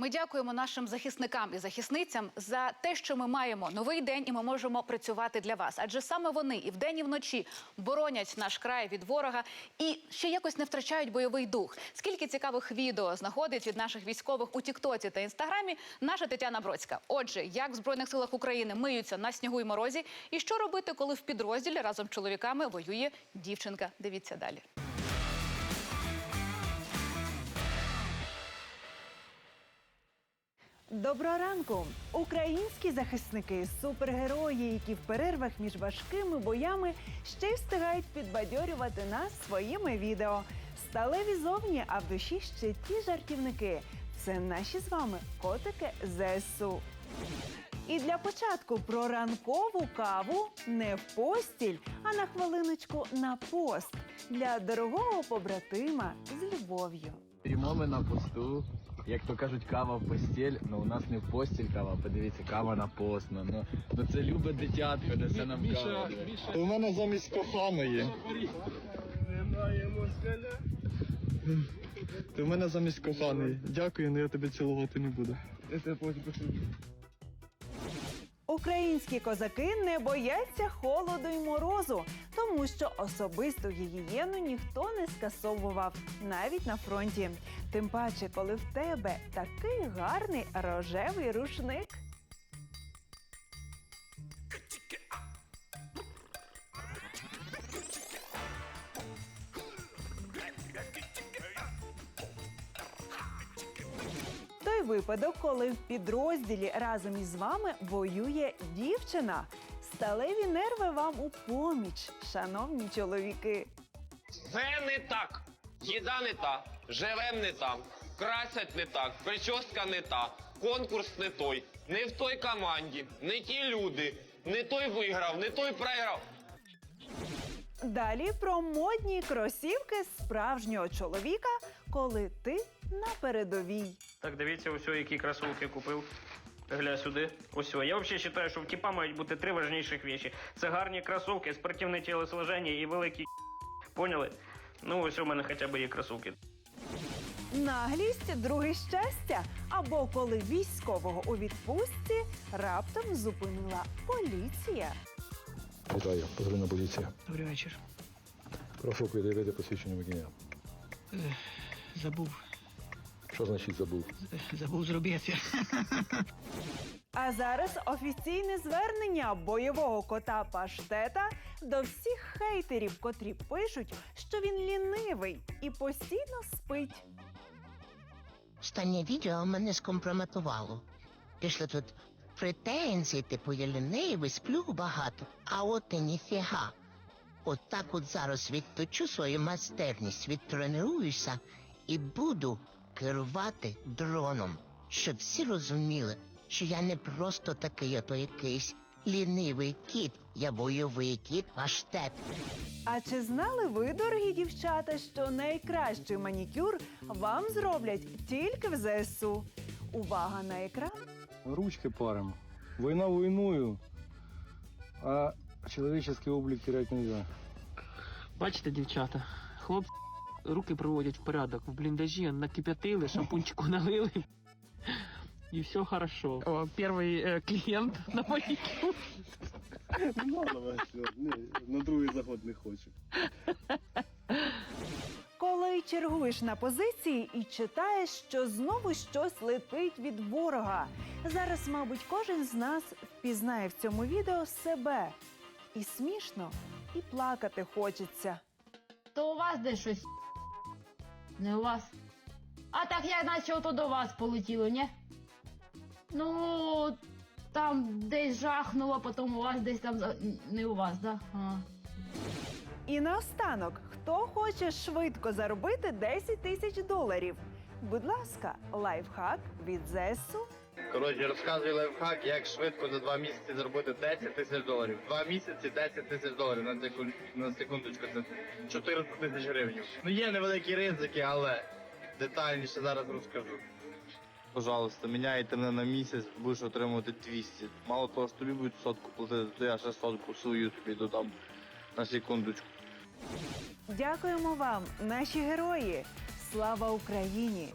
Ми дякуємо нашим захисникам і захисницям за те, що ми маємо новий день, і ми можемо працювати для вас. Адже саме вони і вдень, і вночі боронять наш край від ворога і ще якось не втрачають бойовий дух. Скільки цікавих відео знаходить від наших військових у Тіктоці та Інстаграмі наша Тетяна Бродська. Отже, як в збройних силах України миються на снігу і морозі, і що робити, коли в підрозділі разом з чоловіками воює дівчинка. Дивіться далі. Доброго ранку! Українські захисники, супергерої, які в перервах між важкими боями ще й встигають підбадьорювати нас своїми відео. Сталеві зовні, а в душі ще ті жартівники. Це наші з вами котики ЗСУ. І для початку про ранкову каву не в постіль, а на хвилиночку на пост для дорогого побратима з любов'ю. Стоїмо ми на посту. Як то кажуть, кава в постіль, ну у нас не в постіль кава, подивіться, кава на пост. Ну, ну, ну це любе дитятко, несе нам кава. У мене замість коханої. Немає москаля. Ти в мене замість коханої. Дякую, але я тебе цілувати не буду. Українські козаки не бояться холоду й морозу, тому що особисту гігієну ніхто не скасовував навіть на фронті. Тим паче, коли в тебе такий гарний рожевий рушник. Той випадок, коли в підрозділі разом із вами воює дівчина. Сталеві нерви вам у поміч, шановні чоловіки. Все не так. Їда не та, живем не там, красять не так, прическа не та, конкурс не той, не в той команді, не ті люди, не той виграв, не той програв. Далі про модні кросівки справжнього чоловіка, коли ти на передовій. Так, дивіться, ось які кросівки купив. Гля сюди. Ось. Я взагалі вважаю, що в тіпа мають бути три важніших речі. Це гарні кросівки, спортивне тілосложення і великі Поняли? Ну, ось у мене хоча б є кросівки. Наглість друге щастя. Або коли військового у відпустці раптом зупинила поліція. Вітаю, патрульна поліція. Добрий вечір. Прошу перевірити посвідчення водія. Забув. Що значить забув? Забув зробити. А зараз офіційне звернення бойового кота Паштета до всіх хейтерів, котрі пишуть, що він лінивий і постійно спить. Останнє відео мене скомпрометувало. Пішли тут претензії, типу я лінивий, сплю багато, а от і ніфіга. От так от зараз відточу свою майстерність, відтренуюся і буду керувати дроном, щоб всі розуміли, що я не просто такий ото якийсь лінивий кіт, я бойовий кіт паштет. А чи знали ви, дорогі дівчата, що найкращий манікюр вам зроблять тільки в ЗСУ? Увага на екран. Ручки паримо. Війна війною, а чоловічий облик терять нельзя. Бачите, дівчата, хлопці руки приводять в порядок. В бліндажі накип'ятили, шампунчику налили. І все хорошо. О, перший е, клієнт на манікюр. На другий заход не хочу. Коли чергуєш на позиції і читаєш, що знову щось летить від ворога. Зараз, мабуть, кожен з нас впізнає в цьому відео себе. І смішно, і плакати хочеться. То у вас десь щось. Не у вас. А так я наче ото до вас полетіло, ні? Ну, там десь жахнуло, потім у вас десь там. Не у вас, да? А. І наостанок, хто хоче швидко заробити 10 тисяч доларів? Будь ласка, лайфхак від ЗСУ. Коротше, розказую лайфхак, як швидко за два місяці заробити 10 тисяч доларів. Два місяці 10 тисяч доларів на секунд на секундочку. Це 400 тисяч гривень. Ну є невеликі ризики, але детальніше зараз розкажу. Пожалуйста, міняйте мене на місяць, будеш отримувати 200. Мало того, що тобі будуть сотку платити, то я ще сотку свою тобі додам на секундочку. Дякуємо вам, наші герої! Слава Україні!